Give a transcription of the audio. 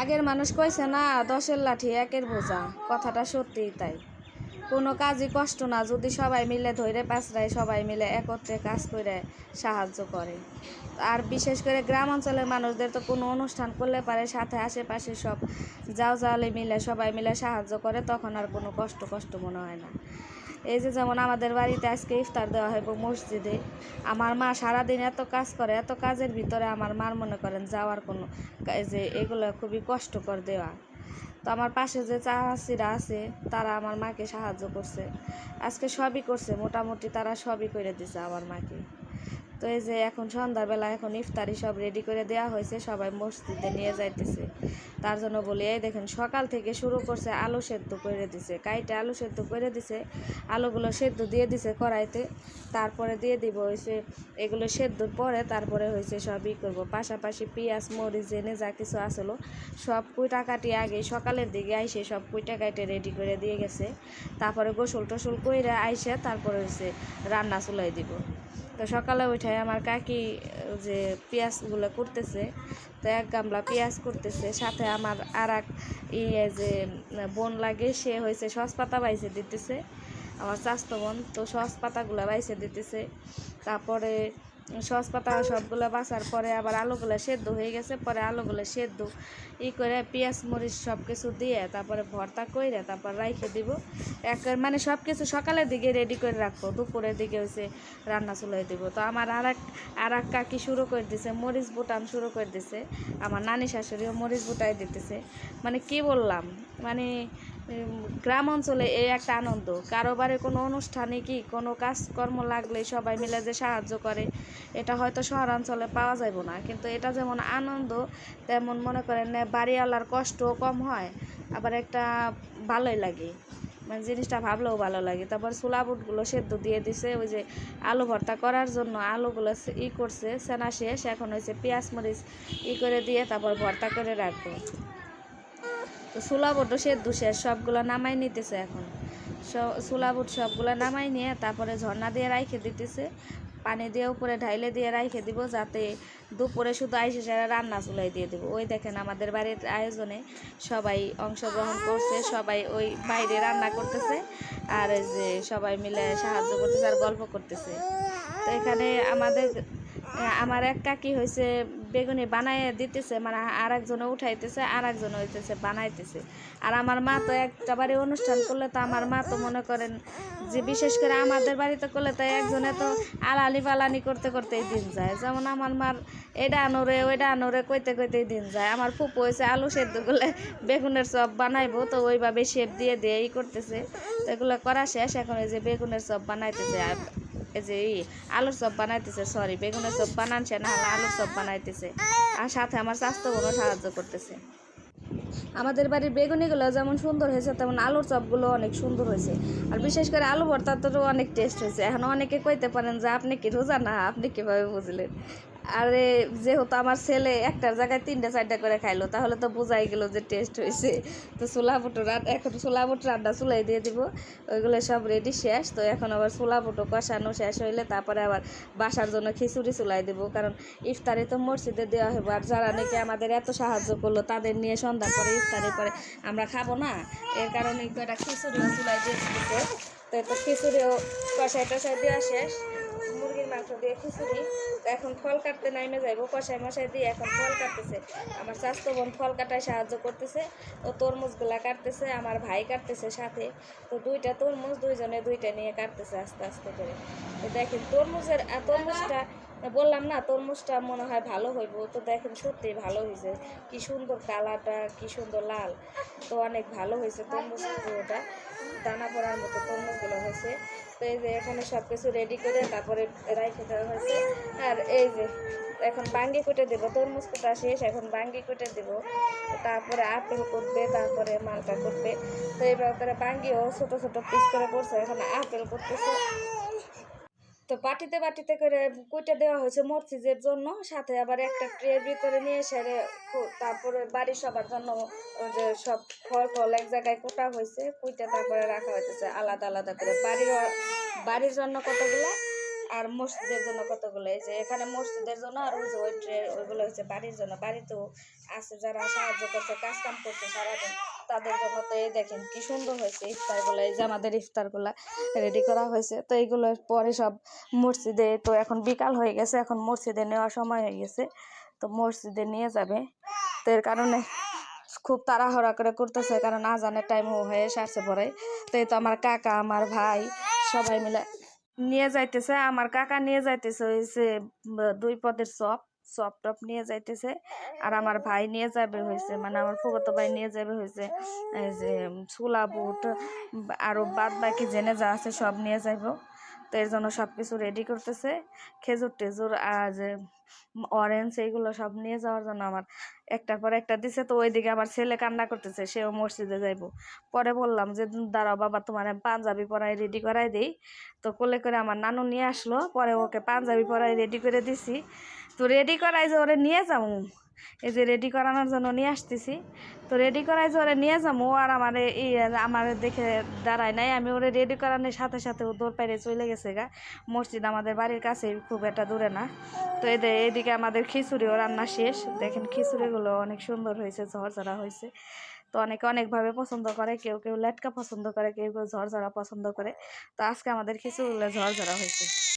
আগের মানুষ কইছে না, দশের লাঠি একের বোঝা। কথাটা সত্যিই তাই। কোনো কাজই কষ্ট না, যদি সবাই মিলে ধৈর্য পাঁচরায় সবাই মিলে একত্রে কাজ করে সাহায্য করে। আর বিশেষ করে গ্রাম অঞ্চলের মানুষদের তো কোনো অনুষ্ঠান করলে পারে, সাথে আশেপাশে সব যাও যাওয়ালে মিলে, সবাই মিলে সাহায্য করে, তখন আর কোনো কষ্ট কষ্ট মনে হয় না। এই যে যেমন আমাদের বাড়িতে আজকে ইফতার দেওয়া হয় মসজিদে, আমার মা সারাদিন এত কাজ করে, এত কাজের ভিতরে আমার মার মনে করেন যাওয়ার কোনো যে এগুলো খুবই কষ্টকর দেওয়া। তো আমার পাশে যে চাষিরা আছে, তারা আমার মাকে সাহায্য করছে। আজকে সবই করছে, মোটামুটি তারা সবই করে দিছে আমার মাকে। তো এই যে এখন সন্ধ্যাবেলা এখন ইফতারি সব রেডি করে দেওয়া হয়েছে, সবাই মসজিদে নিয়ে যাইতেছে। তার জন্য বলি, এই দেখেন সকাল থেকে শুরু করছে, আলু সেদ্ধ করে দিছে। কাইটে আলু সেদ্ধ করে দিছে, আলুগুলো সেদ্ধ দিয়ে দিছে কড়াইতে। তারপরে দিয়ে দিব হয়েছে এগুলো সেদ্ধর পরে তারপরে হয়েছে সব ই করব। পাশাপাশি পেঁয়াজ, মরিচ, এনে যা কিছু আসলো, সব কুইটা কাটি আগে সকালের দিকে আইসে সব কুইটা কাটে রেডি করে দিয়ে গেছে। তারপরে গোসল টোসল কইরা আইসে, তারপরে হয়েছে রান্না চুলাই দিব। তো সকালে উঠে আমার কাকি যে পেঁয়াজগুলো করতেছে, তো এক গামলা পেঁয়াজ করতেছে, সাথে আমার আর এক ইয়ে যে বোন লাগে, সে হয়েছে সস পাতা বাইছে দিতেছে, আমার স্বাস্থ্য বোন, তো সস পাতাগুলো বাইসে দিতেছে, তারপরে সস পাতা সবগুলো বাছার পরে আবার আলুগুলো সেদ্ধ হয়ে গেছে, পরে আলুগুলো সেদ্ধ ই করে পেঁয়াজ, মরিচ সব কিছু দিয়ে তারপরে ভর্তা কইরে তারপর রাইখে দিব। এক মানে সব কিছু সকালের দিকে রেডি করে রাখব, দুপুরের দিকে হয়েছে রান্না চুলাই দিব। তো আমার আর এক আর এক কাকি শুরু করে দিছে, মরিচ বুটান শুরু করে দিছে, আমার নানি শাশুড়িও মরিচ বুটাই দিতেছে। মানে কি বললাম মানে গ্রাম অঞ্চলে এই একটা আনন্দ। কারোবারে কোনো অনুষ্ঠানে কি কোনো কাজকর্ম লাগলে সবাই মিলে যে সাহায্য করে, এটা হয়তো শহরাঞ্চলে পাওয়া যাব না। কিন্তু এটা যেমন আনন্দ, তেমন মনে করেন বাড়িওয়ালার কষ্টও কম হয়, আবার একটা ভালোই লাগে। মানে জিনিসটা ভাবলেও ভালো লাগে। তারপর ছোলা বুটগুলো সেদ্ধ দিয়ে দিছে, ওই যে আলু ভর্তা করার জন্য আলুগুলো ই করছে, সেনা শেষ। এখন হয়েছে পেঁয়াজ মরিচ ই করে দিয়ে তারপর ভর্তা করে রাখব। তো ছোলা বুটও সেদ্ধ শেষ, সবগুলো নামাই নিতেছে এখন। ছোলা বুট সবগুলো নামাই নিয়ে তারপরে ঝর্ণা দিয়ে রাইখে দিতেছে, পানি দিয়ে উপরে ঢাইলে দিয়ে রাইখে দিব যাতে দুপুরে শুধু আইসে সেরা রান্না চুলাই দিয়ে দেবো। ওই দেখেন আমাদের বাড়ির আয়োজনে সবাই অংশগ্রহণ করছে, সবাই ওই বাইরে রান্না করতেছে আর যে সবাই মিলে সাহায্য করতেছে আর গল্প করতেছে। তো এখানে আমাদের, আমার এক কাকি হয়েছে বেগুনি বানায় দিতেছে মানে আর একজনে উঠাইতেছে আর একজনে হইতেছে, বানাইতেছে। আর আমার মা তো একটা বাড়ি অনুষ্ঠান করলে তো আমার মা তো মনে করেন যে বিশেষ করে আমাদের বাড়িতে করলে তো একজনে তো আলালি পালানি করতে করতেই দিন যায়। যেমন আমার মার এটা আনোরে ওইটা আনোরে কইতে কইতেই দিন যায়। আমার ফুপু হয়েছে আলু সেদ্ধ করলে বেগুনের চপ বানাইবো, তো ওইভাবে শেপ দিয়ে দিয়ে করতেছে। তো এগুলো করা শেষ, এখন ওই যে বেগুনের চপ বানাইতেছে। আর যে আলুর চপ বানাইতেছে সরি বেগুনের চপ বানানছে না আলুর চপ বানাইতেছে। আর সাথে আমার স্বাস্থ্য বোনও সাহায্য করতেছে। আমাদের বাড়ির বেগুনিগুলো যেমন সুন্দর হয়েছে, তেমন আলুর চপগুলো অনেক সুন্দর হয়েছে। আর বিশেষ করে আলু ভর্তাটারও অনেক টেস্ট হয়েছে। এখন অনেকে কইতে পারেন যে, আপনি কি রোজা না? আপনি কীভাবে বুঝলেন? আরে, যেহেতু আমার ছেলে একটার জায়গায় তিনটা, চারটা করে খাইলো, তাহলে তো বোঝাই গেল যে টেস্ট হয়েছে তো ছোলা বুটো এখন ছোলা বুট রান্না চুলাই দিয়ে দিব। ওইগুলো সব রেডি শেষ। তো এখন আবার ছোলা বুটো কষানো শেষ হইলে তারপরে আবার বাসার জন্য খিচুড়ি চুলাই দেবো। কারণ ইফতারি তো মসজিদে দেওয়া হবে আর যারা নাকি আমাদের এত সাহায্য করল, তাদের নিয়ে সন্ধ্যা পরে ইফতারি পরে আমরা খাব না। এর কারণে কয়টা খিচুড়িও চুলাই দিয়ে তো খিচুড়িও কষাই টষাই দেওয়া শেষ। মাংস দিয়ে এখন ফল কাটতে নাইমে যাইবো কষাই মশাই দিয়ে এখন ফল কাটতেছে। আমার স্বাস্থ্য বোন ফল কাটায় সাহায্য করতেছে, ও তরমুজগুলা কাটতেছে, আমার ভাই কাটতেছে সাথে। তো দুইটা তরমুজ দুইজনে দুইটা নিয়ে কাটতেছে আস্তে আস্তে করে। তো দেখেন তরমুজের তরমুজটা বললাম, না, তরমুজটা মনে হয় ভালো হইব। তো দেখেন সত্যি ভালো হয়েছে কি সুন্দর কালারটা, কি সুন্দর লাল। তো অনেক ভালো হয়েছে তরমুজ দানা পড়ার মতো তরমুজগুলো হয়েছে তো এই যে এখানে সব কিছু রেডি করে তারপরে রাইখে দেওয়া হয়েছে আর এই যে এখন বাঙ্গি কুটে দেবো, তরমুজ কুটা শেষ, এখন বাঙ্গি কুটে দেবো। তারপরে আপেল করবে তারপরে মালটা করবে তো এইভাবে করে বাঙ্গিও ছোটো ছোটো পিস করে পড়ছে এখন আপেল করতেছে তো বাটিতে বাটিতে করে কুইটা দেওয়া হয়েছে মরচিজের জন্য, সাথে আবার একটা ট্রের ভিতরে নিয়ে সেরে তারপরে বাড়ির সবার জন্য যে সব ফল ফল এক জায়গায় কোটা হয়েছে, কুইটা তারপরে রাখা হইতেছে আলাদা আলাদা করে। বাড়ির বাড়ির জন্য কতগুলো আর মসজিদের জন্য কতগুলো? এই যে এখানে মসজিদের জন্য আর ওই যে ওই ট্রে ওইগুলো হচ্ছে বাড়ির জন্য। বাড়িতেও আছে যারা সাহায্য করছে, কাজ কাম করছে সারাদিন। তাদের জন্য তো এই দেখেন কি সুন্দর হয়েছে ইফতারগুলো, এই যে আমাদের ইফতারগুলা রেডি করা হয়েছে। তো এইগুলো পরে সব মসজিদে, তো এখন বিকাল হয়ে গেছে, এখন মসজিদে নেওয়ার সময় হয়ে গেছে। তো মসজিদে নিয়ে যাবে। তো এর কারণে খুব তাড়াহুড়া করে করতেছে, কারণ আজানের টাইম হয়ে সারছে পরে। তো এই তো আমার কাকা, আমার ভাই, সবাই মিলে নিয়ে যাইতেছে। আমার কাকা নিয়ে যাইতেছে হয়েছে দুই পদের চপ। চপ টপ নিয়ে যাইতেছে। আর আমার ভাই নিয়ে যাবে হয়েছে মানে আমার ফুগতো ভাই নিয়ে যাবে হয়েছে এই যে ছোলা বুট আরও বাদ বাকি জেনে যা আছে সব নিয়ে যাইব। তো এর জন্য সব কিছু রেডি করতেছে। খেজুর টেজুর আর যে অরেঞ্জ এইগুলো সব নিয়ে যাওয়ার জন্য আমার একটার পর একটা দিছে। তো ওইদিকে আমার ছেলে কান্না করতেছে সেও মসজিদে যাইব। পরে বললাম যে দাঁড়াও বাবা তোমার আমি পাঞ্জাবি পরাই রেডি করাই দিই। তো কোলে করে আমার নানু নিয়ে আসলো। পরে ওকে পাঞ্জাবি পরাই রেডি করে দিছি। তো রেডি করাই যে ওরে নিয়ে যাব এই যে রেডি করানোর জন্য নিয়ে আসতেছি। তো রেডি করাই যে ওরে নিয়ে যাব আর আমার এই, আমার দেখে দাঁড়ায় নাই। আমি ওরে রেডি করানোর সাথে সাথে ও দৌড় পাইরে চলে গেছে গা। মসজিদ আমাদের বাড়ির কাছে খুব একটা দূরে না। তো এদের এদিকে আমাদের খিচুড়িও রান্না শেষ। দেখেন খিচুড়িগুলো অনেক সুন্দর হয়েছে, ঝরঝরা হয়েছে। তো অনেকে অনেকভাবে পছন্দ করে, কেউ কেউ লেটকা পছন্দ করে, কেউ কেউ ঝরঝরা পছন্দ করে। তো আজকে আমাদের খিচুড়িগুলো ঝরঝরা হয়েছে।